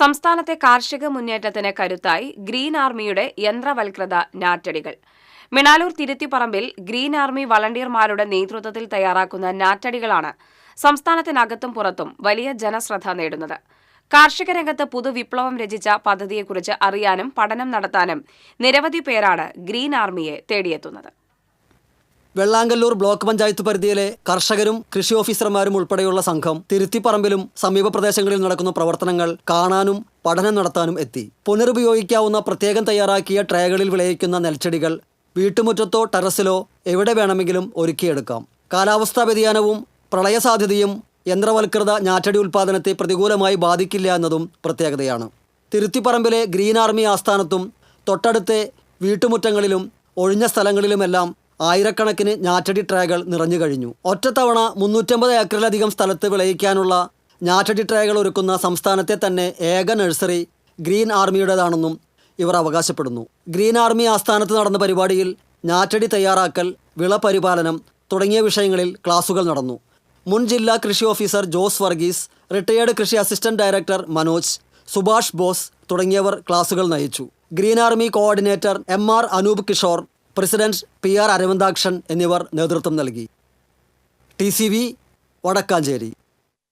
സംസ്ഥാനത്തെ കാർഷിക മുന്നേറ്റത്തിന് കരുത്തായി ഗ്രീൻ ആർമിയുടെ യന്ത്രവൽകൃത നാറ്റടികൾ. മിണാലൂർ തിരുത്തിപ്പറമ്പിൽ ഗ്രീൻ ആർമി വളണ്ടിയർമാരുടെ നേതൃത്വത്തിൽ തയ്യാറാക്കുന്ന നാറ്റടികളാണ് സംസ്ഥാനത്തിനകത്തും പുറത്തും വലിയ ജനശ്രദ്ധ നേടുന്നത്. കാർഷിക രംഗത്ത് പുതുവിപ്ലവം രചിച്ച പദ്ധതിയെക്കുറിച്ച് അറിയാനും പഠനം നടത്താനും നിരവധി പേരാണ് ഗ്രീൻ ആർമിയെ തേടിയെത്തുന്നത്. വെള്ളാങ്കല്ലൂർ ബ്ലോക്ക് പഞ്ചായത്ത് പരിധിയിലെ കർഷകരും കൃഷി ഓഫീസർമാരും ഉൾപ്പെടെയുള്ള സംഘം തിരുത്തിപ്പറമ്പിലും സമീപ പ്രദേശങ്ങളിൽ നടക്കുന്ന പ്രവർത്തനങ്ങൾ കാണാനും പഠനം നടത്താനും എത്തി. പുനരുപയോഗിക്കാവുന്ന പ്രത്യേകം തയ്യാറാക്കിയ ട്രേകളിൽ വിളയിക്കുന്ന നെൽച്ചെടികൾ വീട്ടുമുറ്റത്തോ ടെറസിലോ എവിടെ വേണമെങ്കിലും ഒരുക്കിയെടുക്കാം. കാലാവസ്ഥാ വ്യതിയാനവും പ്രളയസാധ്യതയും യന്ത്രവൽകൃത ഞാറ്റടി ഉൽപ്പാദനത്തെ പ്രതികൂലമായി ബാധിക്കില്ല എന്നതും പ്രത്യേകതയാണ്. തിരുത്തിപ്പറമ്പിലെ ഗ്രീൻ ആർമി ആസ്ഥാനത്തും തൊട്ടടുത്തെ വീട്ടുമുറ്റങ്ങളിലും ഒഴിഞ്ഞ സ്ഥലങ്ങളിലുമെല്ലാം ആയിരക്കണക്കിന് ഞാറ്റടി ട്രേകൾ നിറഞ്ഞു കഴിഞ്ഞു. ഒറ്റത്തവണ മുന്നൂറ്റമ്പത് ഏക്കറിലധികം സ്ഥലത്ത് വിളയിക്കാനുള്ള ഞാറ്റടി ട്രേകൾ ഒരുക്കുന്ന സംസ്ഥാനത്തെ തന്നെ ഏക നഴ്സറി ഗ്രീൻ ആർമിയുടേതാണെന്നും ഇവർ അവകാശപ്പെടുന്നു. ഗ്രീൻ ആർമി ആസ്ഥാനത്ത് നടന്ന പരിപാടിയിൽ ഞാറ്റടി തയ്യാറാക്കൽ വിളപരിപാലനം തുടങ്ങിയ വിഷയങ്ങളിൽ ക്ലാസുകൾ നടന്നു. മുൻ ജില്ലാ കൃഷി ഓഫീസർ ജോസ് വർഗീസ് റിട്ടയേർഡ് കൃഷി അസിസ്റ്റന്റ് ഡയറക്ടർ മനോജ് സുഭാഷ് ബോസ് തുടങ്ങിയവർ ക്ലാസുകൾ നയിച്ചു. Green army coordinator M R Anoop Kishore president P R Aravindakshan എന്നിവർ നേതൃത്വം നൽകി. T C V Vadakkanchery.